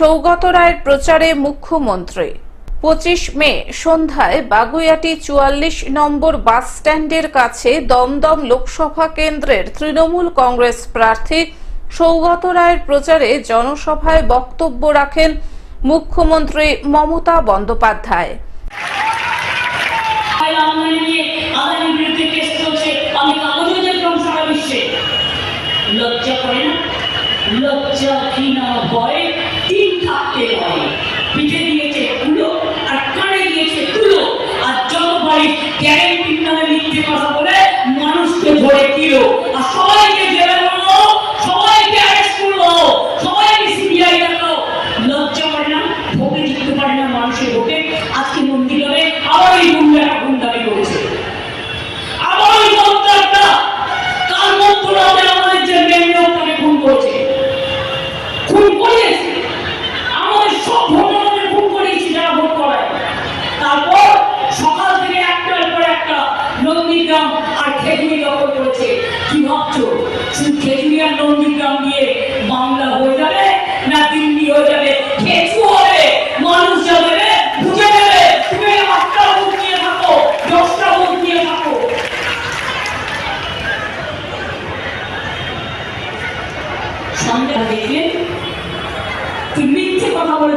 সৌগত রায়ের প্রচারে মুখ্যমন্ত্রী। পঁচিশ মে সন্ধ্যায় বাগুইয়াটি চুয়াল্লিশ নম্বর বাস স্ট্যান্ডের কাছে দমদম লোকসভা কেন্দ্রের তৃণমূল কংগ্রেস প্রার্থী সৌগত রায়ের প্রচারে জনসভায় বক্তব্য রাখেন মুখ্যমন্ত্রী মমতা বন্দ্যোপাধ্যায়। বিশ্বে লজ্জা করে না? লজ্জা ঘৃণা ভয় তিন থাকতে হয় পিঠে দিয়েছে তুলো আর কানে দিয়েছে তুলো আর জনবাড়ি গ্যারেন্টির নামে মিথ্যে কথা বলে মানুষকে ধরে দিল নন্দীগ্রাম আর খেজুরি দখল করেছে কি ভাবছ শুধু খেজুরি আর নন্দীগ্রাম দিয়ে বাংলা হয়ে যাবে না দিল্লি হয়ে যাবে তুমি নিয়ে দশটা ভোট নিয়ে থাকো। সন্ধ্যা দেখলেন কি মিথ্যে কথা বলে